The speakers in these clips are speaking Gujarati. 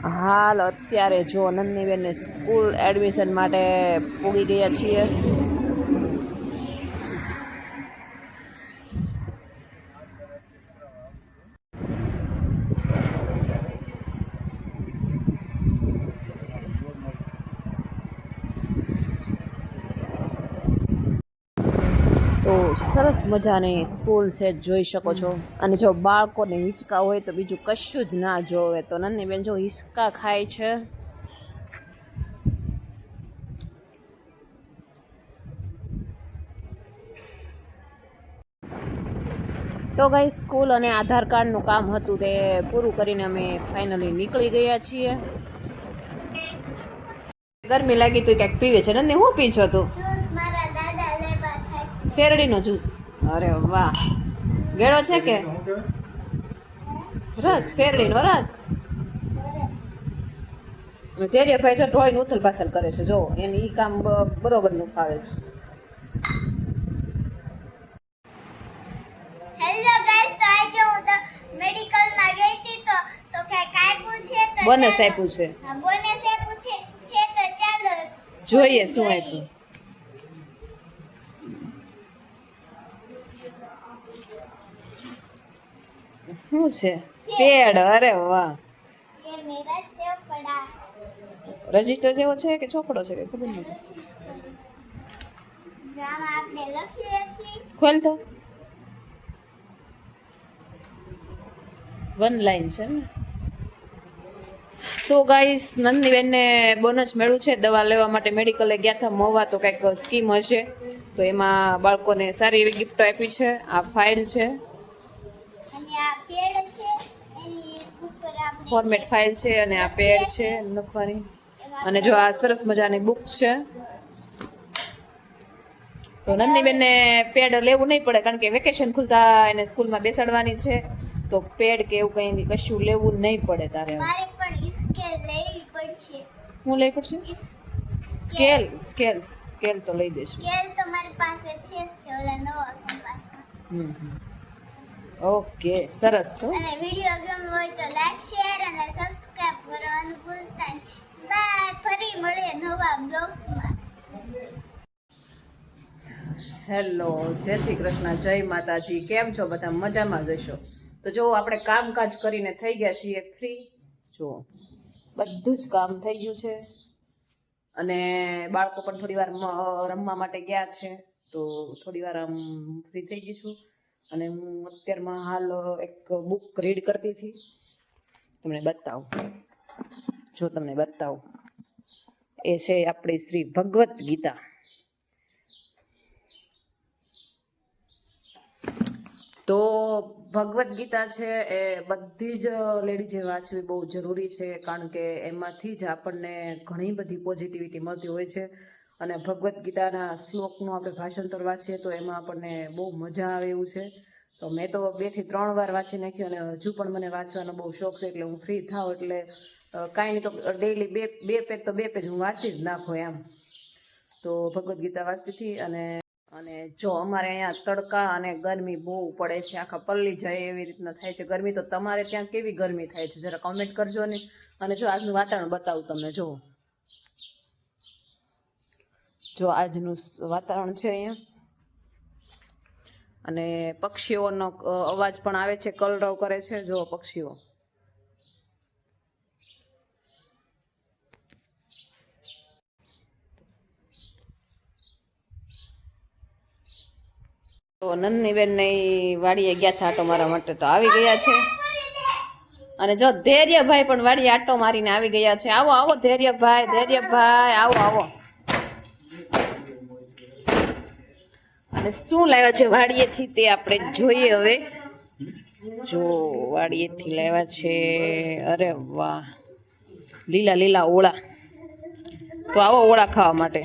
હાલ અત્યારે જો નંદનીબેનને સ્કૂલ એડમિશન માટે પૂગી ગયા છીએ તો સરસ મજાની સ્કૂલ છે જોઈ શકો છો. અને જો બાળકોને હિંચકા હોય તો બીજું કશું જ ના જોવે. તો નંદનીબેન જો હિંચકા ખાય છે. તો ગઈ સ્કૂલ અને આધાર કાર્ડનું કામ હતું તે પૂરું કરીને અમે ફાઇનલી નીકળી ગયા છીએ. ગરમી લાગી તો ક્યાંક પીવે છે. ને હું પી છો તું જ્યુસ મારા દાદા લેવા થાય શેરડીનો જ્યુસ અરે વાહ. ગેળો છે કે? રસ શેરડીનો રસ. તેરિયા ભાઈ જો ઢોળીને ઉથલ પાથલ કરે છે જો એને ઈ કામ બરોબર બરોબરનું ફાવે છે. બોનસ આપ્યું છે. હા, બોનસ આપ્યું છે છે તો ચાલો. જોઈએ શું આપ્યું. શું છે? પેડ, અરે વાહ. રજિસ્ટર જેવો છે કે ચોપડો છે કે ખબર નથી? ખોલ તો. વન લાઈન છે ને? તો ગાઈસ નંદનીબેનને બોનસ મળ્યું છે. દવા લેવા માટે મેડિકલે ગયા હતા, મોવા તો કંઈક સ્કીમ હશે. તો એમાં બાળકોને સારી એવી ગિફ્ટ આપી છે. આ ફાઇલ છે. ફોર્મેટ ફાઇલ છે અને આ પેડ છે લખવાની. અને જો આ સરસ મજાની બુક છે. તો નંદીબેનને પેડ લેવું નહીં પડે કારણ કે વેકેશન ખુલતા એને સ્કૂલમાં બેસાડવાની છે. તો પેડ કે એવું કંઈ કશું લેવું નહીં પડે તારે. શું લઈ પડશે. સ્કેલ સ્કેલ સ્કેલ તો લઈ દેશું સ્કેલ તો મારી પાસે છે કે ઓલા કંપાસમાં હમ હમ. ઓકે સરસ. અને વીડિયો ગમ્યો હોય તો લાઈક શેર અને સબસ્ક્રાઇબ કરવાનું ભૂલતા નહીં બાય ફરી મળીએ નવા બ્લોગ્સમાં હેલો જય શ્રી કૃષ્ણ જય માતાજી કેમ છો બધા મજામાં જશો તો જો આપણે કામકાજ કરીને થઈ ગયા છીએ ફ્રી જો બધું જ કામ થઈ ગયું છે અને બાળકો પણ થોડી વાર રમવા માટે ગયા છે, તો થોડી વાર આમ ફ્રી થઈ ગઈ છું. અને હું અત્યારમાં હાલ એક બુક રીડ કરતી હતી. તમને બતાવું. જો તમને બતાવું. એ છે આપણી શ્રી ભગવદ્ ગીતા. તો ભગવદ્ ગીતા છે એ બધી જ લેડીઝે વાંચવી બહુ જરૂરી છે, કારણ કે એમાંથી જ આપણને ઘણી બધી પોઝિટિવિટી મળતી હોય છે. અને ભગવદ્ ગીતાના શ્લોકનું આપણે ભાષાંતર વાંચીએ તો એમાં આપણને બહુ મજા આવે એવું છે. તો મેં તો બેથી ત્રણ વાર વાંચી નાખ્યું અને હજુ પણ મને વાંચવાનો બહુ શોખ છે એટલે હું ફ્રી થાઉં એટલે કાંઈ નહીં તો ડેઈલી બે બે પેજ તો બે પેજ હું વાંચી જ નાખું એમ. તો ભગવદ્ ગીતા વાંચતી હતી અને અને જો અમારે અહીંયા તડકા અને ગરમી બહુ પડે છે, આખા પલ્લી જાય એવી રીતના થાય છે. ગરમી તો તમારે ત્યાં કેવી ગરમી થાય છે, જરા કમેન્ટ કરજો ને. અને જો આજનું વાતાવરણ બતાવું તમને જો જો આજનું વાતાવરણ છે અહીંયા. અને પક્ષીઓનો અવાજ પણ આવે છે, કલરવ કરે છે જો પક્ષીઓ. તો નંદનીબેન ને વાડીએ ગયા હતા આટો મારા માટે તો આવી ગયા છે. અને જો ધૈર્યભાઈ પણ વાડીએ આટો મારીને આવી ગયા છે. આવો આવો ધૈર્યભાઈ ધૈર્યભાઈ, આવો આવો. અને શું લાવ્યા છે વાડીએથી તે આપણે જોઈએ હવે. જો વાડીએથી લાવ્યા છે, અરે વાહ, લીલા લીલા ઓળા. તો આવો ઓળા ખાવા માટે.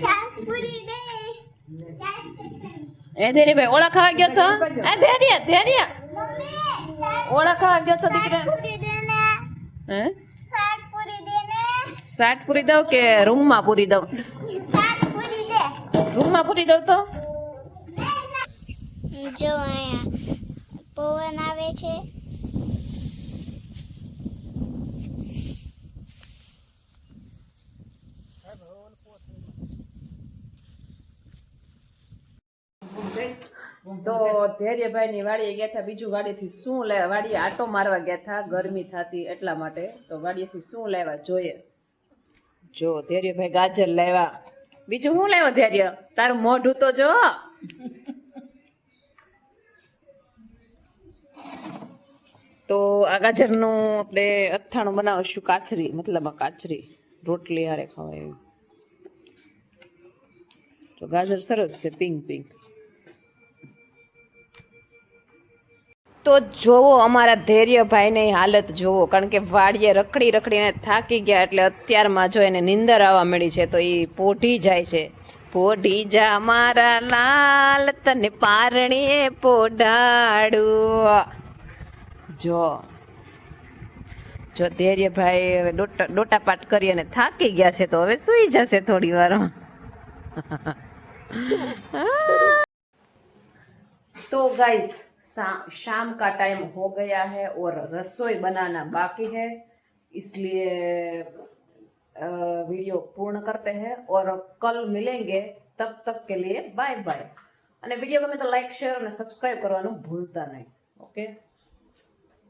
એ ધેરી ભાઈ ઓળા ખાવા ગયો તો? એ ધેરિયા ધેરિયા ઓળા ખાવા ગયો તો દીકરા? હે? સાટ પૂરી દઉં કે રૂમમાં પૂરી દઉં? રૂમમાં પૂરી દઉં તો? જો અહીંયા પવન આવે છે. તો ધૈર્યભાઈ ની વાડીએ ગયા હતા બીજું વાડીથી શું લાવ્યા વાડીએ આટો મારવા ગયા હતા ગરમી થતી એટલા માટે. તો વાડીએથી શું લાવ્યા જોઈએ? જો ધૈર્યભાઈ ગાજર લાવ્યા બીજું શું લાવ્યો ધૈર્ય? તારું મોઢું તો જો. તો આ ગાજરનું આપણે અથાણું બનાવશું કાચરી મતલબ આ કાચરી રોટલી હારે ખવાય તો ગાજર સરસ છે પિંક પિંક તો જોવો અમારા ધૈર્યભાઈની હાલત જોવો, કારણ કે વાડીએ રખડી રખડીને થાકી ગયા એટલે અત્યારમાં જો એને નિંદર આવવા મળી છે, તો એ પોઢી જાય છે. પોઢી જા મારા લાલ, તને પારણીએ પોડાડુ જો જો ધૈર્યભાઈ હવે ડોટા, ડોટાપાટ કરી અને થાકી ગયા છે, તો હવે સૂઈ જશે થોડી વારમાં. તો ગાઈસ शाम का टाइम हो गया है और रसोई बनाना बाकी है इसलिए अ, वीडियो पूर्ण करते हैं और कल मिलेंगे तब तक के लिए बाय बाय અને વિડીયો ગમે તો લાઈક શેર અને સબસ્ક્રાઇબ કરવાનું ભૂલતા નહીં ઓકે